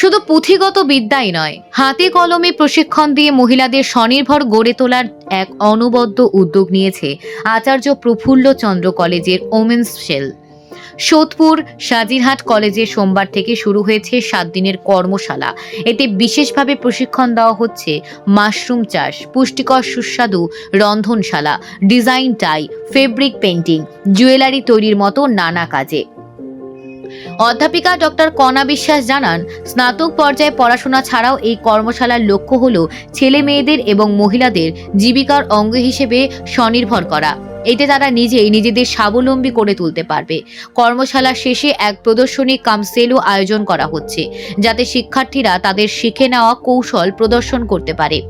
শুধু পুঁথিগত বিদ্যাই নয়, হাতে কলমে প্রশিক্ষণ দিয়ে মহিলাদের স্বনির্ভর গড়ে তোলার এক অনবদ্য উদ্যোগ নিয়েছে আচার্য প্রফুল্ল চন্দ্র কলেজের ওমেন্স সেল। সোদপুর সাজিরহাট কলেজে সোমবার থেকে শুরু হয়েছে সাত দিনের কর্মশালা। এতে বিশেষভাবে প্রশিক্ষণ দেওয়া হচ্ছে মাশরুম চাষ, পুষ্টিকর সুস্বাদু রন্ধনশালা, design tie, fabric painting jewellery তৈরির মতো নানা কাজে। অধ্যাপিকা ডক্টর কণা বিশ্বাস জানান, স্নাতক পর্যায়ে পড়াশোনা ছাড়াও এই কর্মশালার লক্ষ্য হল ছেলে মেয়েদের এবং মহিলাদের জীবিকার অঙ্গ হিসেবে স্বনির্ভর করা। এতে তারা নিজেই নিজেদের স্বাবলম্বী করে তুলতে পারবে। কর্মশালা শেষে এক প্রদর্শনী কাম সেলও আয়োজন করা হচ্ছে, যাতে শিক্ষার্থীরা তাদের শিখে নেওয়া কৌশল প্রদর্শন করতে পারে।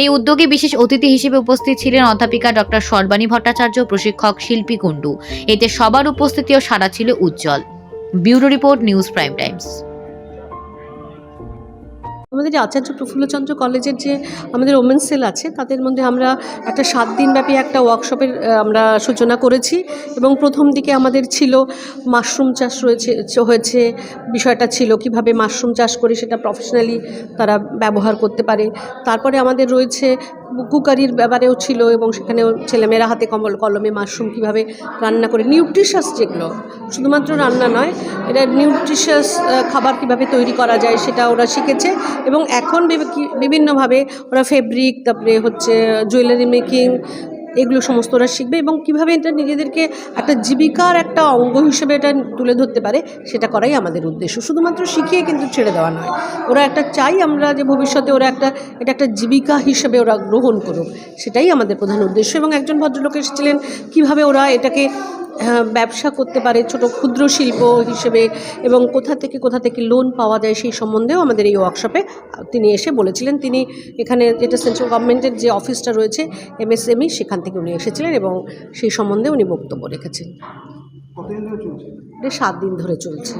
এই উদ্যোগে বিশেষ অতিথি হিসেবে উপস্থিত ছিলেন অধ্যাপিকা ডক্টর সর্বাণী ভট্টাচার্য, প্রশিক্ষক শিল্পী কুণ্ডু। এতে সবার উপস্থিতিও সারা ছিল উজ্জ্বল। Bureau report, news prime times. আমাদের যে আচার্য প্রফুল্লচন্দ্র কলেজের যে আমাদের ওমেন সেল আছে, তাদের মধ্যে আমরা একটা সাত দিনব্যাপী একটা ওয়ার্কশপের আমরা সূচনা করেছি এবং প্রথম দিকে আমাদের ছিল মাশরুম চাষ রয়েছে হয়েছে, বিষয়টা ছিল কীভাবে মাশরুম চাষ করে সেটা প্রফেশনালি তারা ব্যবহার করতে পারে। তারপরে আমাদের রয়েছে কুকারির ব্যাপারেও ছিল এবং সেখানেও ছেলেমেয়েরা হাতে কমল কলমে মাশরুম কীভাবে রান্না করে নিউট্রিশাস যেগুলো, শুধুমাত্র রান্না নয়, এটা নিউট্রিশাস খাবার কীভাবে তৈরি করা যায় সেটা ওরা শিখেছে এবং এখন বিভিন্নভাবে ওরা ফেব্রিক তারপরে হচ্ছে জুয়েলারি মেকিং এগুলো সমস্ত ওরা শিখবে এবং কীভাবে এটা নিজেদেরকে একটা জীবিকার একটা অঙ্গ হিসেবে এটা তুলে ধরতে পারে, সেটা করাই আমাদের উদ্দেশ্য। শুধুমাত্র শিখিয়ে কিন্তু ছেড়ে দেওয়া নয়, ওরা একটা চাই আমরা যে ভবিষ্যতে ওরা একটা, এটা একটা জীবিকা হিসেবে ওরা গ্রহণ করুক, সেটাই আমাদের প্রধান উদ্দেশ্য। এবং একজন ভদ্রলোক এসেছিলেন, কীভাবে ওরা এটাকে ব্যবসা করতে পারে ছোট ক্ষুদ্র শিল্প হিসেবে এবং কোথা থেকে কোথা থেকে লোন পাওয়া যায় সেই সম্বন্ধেও আমাদের এই ওয়ার্কশপে তিনি এসে বলেছিলেন। তিনি এখানে যেটা সেন্ট্রাল গভর্নমেন্টের যে অফিসটা রয়েছে এমএসএমই সেখান থেকে উনি এসেছিলেন এবং সেই সম্বন্ধে উনি বক্তব্য রেখেছেন। সাত দিন ধরে চলছে।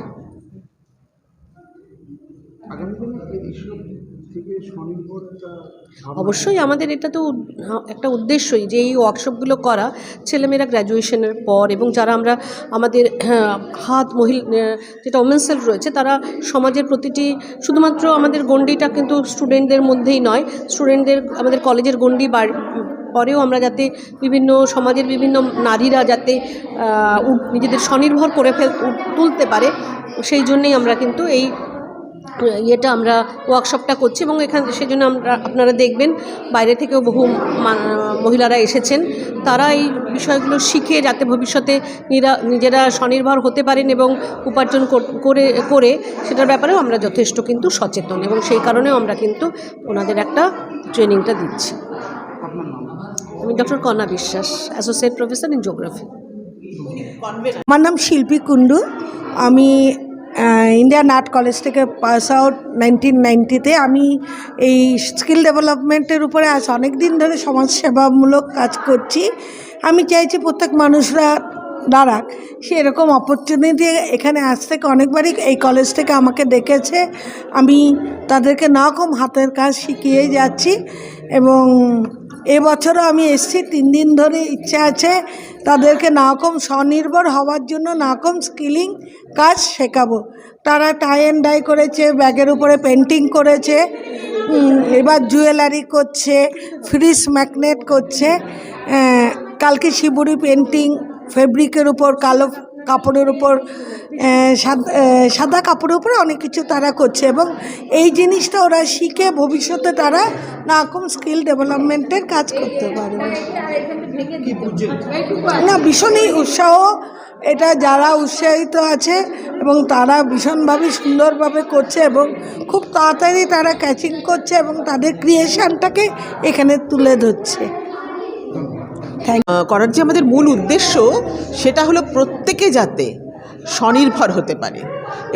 অবশ্যই আমাদের এটা তো একটা উদ্দেশ্যই যে এই ওয়ার্কশপগুলো করা ছেলেমেয়েরা গ্র্যাজুয়েশনের পর এবং যারা আমরা আমাদের হ্যাঁ, হাত মহিলা যেটা ওমেন সেল রয়েছে তারা সমাজের প্রতিটি শুধুমাত্র আমাদের গণ্ডিটা কিন্তু স্টুডেন্টদের মধ্যেই নয় স্টুডেন্টদের আমাদের কলেজের গণ্ডি পরেও আমরা যাতে বিভিন্ন সমাজের বিভিন্ন নারীরা যাতে নিজেদের স্বনির্ভর করে ফেল তুলতে পারে সেই জন্যেই আমরা কিন্তু এই ইয়েটা আমরা ওয়ার্কশপটা করছি এবং এখান সেজন্য আমরা, আপনারা দেখবেন বাইরে থেকেও বহু মহিলারা এসেছেন। তারা এই বিষয়গুলো শিখে যাতে ভবিষ্যতে নিজেরা স্বনির্ভর হতে পারেন এবং উপার্জন করে করে সেটার ব্যাপারেও আমরা যথেষ্ট কিন্তু সচেতন এবং সেই কারণেও আমরা কিন্তু ওনাদের একটা ট্রেনিংটা দিচ্ছি। আমি ডক্টর কণা বিশ্বাস, অ্যাসোসিয়েট প্রফেসর ইন জিওগ্রাফি। আমার নাম শিল্পী কুণ্ডু। আমি ইন্ডিয়ান আর্ট কলেজ থেকে পাস আউট নাইনটিন নাইনটিতে আমি এই স্কিল ডেভেলপমেন্টের উপরে আজ অনেক দিন ধরে সমাজসেবামূলক কাজ করছি। আমি চাইছি প্রত্যেক মানুষরা দাঁড়াক, সেরকম অপরচুনিটি এখানে আজ থেকে অনেকবারই এই কলেজ থেকে আমাকে ডেকেছে। আমি তাদেরকে নারকম হাতের কাজ শিখিয়ে যাচ্ছি এবং এবছরও আমি এসছি, তিন দিন ধরে ইচ্ছে আছে তাদেরকে নারকম স্বনির্ভর হওয়ার জন্য নারকম স্কিলিং কাজ শেখাবো। তারা টাই অ্যান্ড ডাই করেছে, ব্যাগের উপরে পেন্টিং করেছে এবার জুয়েলারি করছে ফ্রিজ ম্যাগনেট করছে কালকে শিবুরি পেন্টিং ফেব্রিকের উপর কালো কাপড়ের উপর সাদা কাপড়ের উপরে অনেক কিছু তারা করছে এবং এই জিনিসটা ওরা শিখে ভবিষ্যতে তারা নারকম স্কিল ডেভেলপমেন্টের কাজ করতে পারবে। না, ভীষণই উৎসাহ। এটা যারা উৎসাহিত আছে এবং তারা ভীষণভাবে সুন্দরভাবে করছে এবং খুব তাড়াতাড়ি তারা ক্যাচিং করছে এবং তাদের ক্রিয়েশনটাকে এখানে তুলে ধরছে। করার যে আমাদের মূল উদ্দেশ্য, সেটা হলো প্রত্যেকে যাতে স্বনির্ভর হতে পারে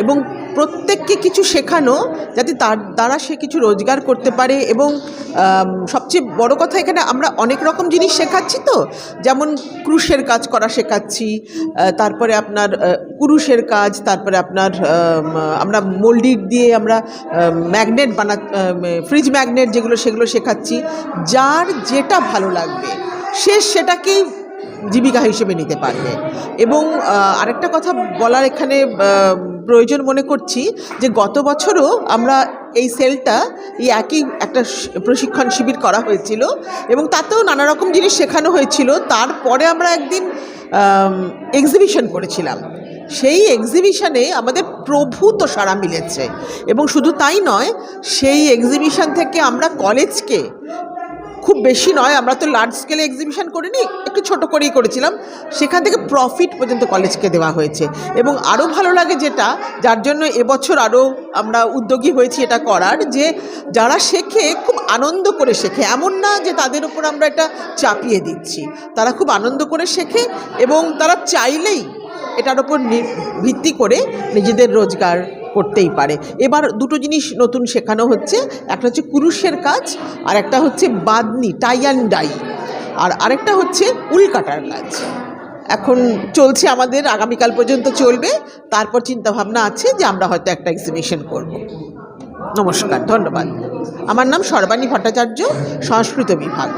এবং প্রত্যেককে কিছু শেখানো যাতে তার দ্বারা সে কিছু রোজগার করতে পারে এবং সবচেয়ে বড় কথা এখানে আমরা অনেক রকম জিনিস শেখাচ্ছি তো, যেমন ক্রুশের কাজ করা শেখাচ্ছি তারপরে আপনার কুরুশের কাজ, তারপরে আপনার আমরা মোল্ডির দিয়ে আমরা ম্যাগনেট বানা ফ্রিজ ম্যাগনেট যেগুলো সেগুলো শেখাচ্ছি, যার যেটা ভালো লাগবে সে সেটাকেই জীবিকা হিসেবে নিতে পারবে। এবং আরেকটা কথা বলার এখানে প্রয়োজন মনে করছি যে গত বছরও আমরা এই সেলটা এই একই একটা প্রশিক্ষণ শিবির করা হয়েছিল এবং তাতেও নানা রকম জিনিস শেখানো হয়েছিল। তারপরে আমরা একদিন এক্সিবিশন করেছিলাম। সেই এক্সিবিশনে আমাদের প্রভূত সারা মিলেছে এবং শুধু তাই নয়, সেই এক্সিবিশন থেকে আমরা কলেজকে খুব বেশি নয়, আমরা তো লার্জ স্কেলে এক্সিবিশন করিনি, একটু ছোট করেই করেছিলাম। সেখান থেকে প্রফিট পর্যন্ত কলেজকে দেওয়া হয়েছে। এবং আরও ভালো লাগে যেটা, যার জন্য এবছর আরও আমরা উদ্যোগী হয়েছি এটা করার, যে যারা শেখে, খুব আনন্দ করে শেখে। এমন না যে তাদের উপর আমরা এটা চাপিয়ে দিচ্ছি। তারা খুব আনন্দ করে শেখে এবং তারা চাইলেই এটার ওপর নি- ভিত্তি করে নিজেদের রোজগার করতেই পারে। এবার দুটো জিনিস নতুন শেখানো হচ্ছে। একটা হচ্ছে কুরুষের কাজ, আর একটা হচ্ছে বাদনি টাই অ্যান্ড ডাই আর আরেকটা হচ্ছে উলকাটার কাজ। এখন চলছে আমাদের, আগামীকাল পর্যন্ত চলবে। তারপর চিন্তা ভাবনা আছে যে আমরা হয়তো একটা এক্সিবিশন করব। নমস্কার, ধন্যবাদ। আমার নাম সর্বাণী ভট্টাচার্য, সংস্কৃত বিভাগ।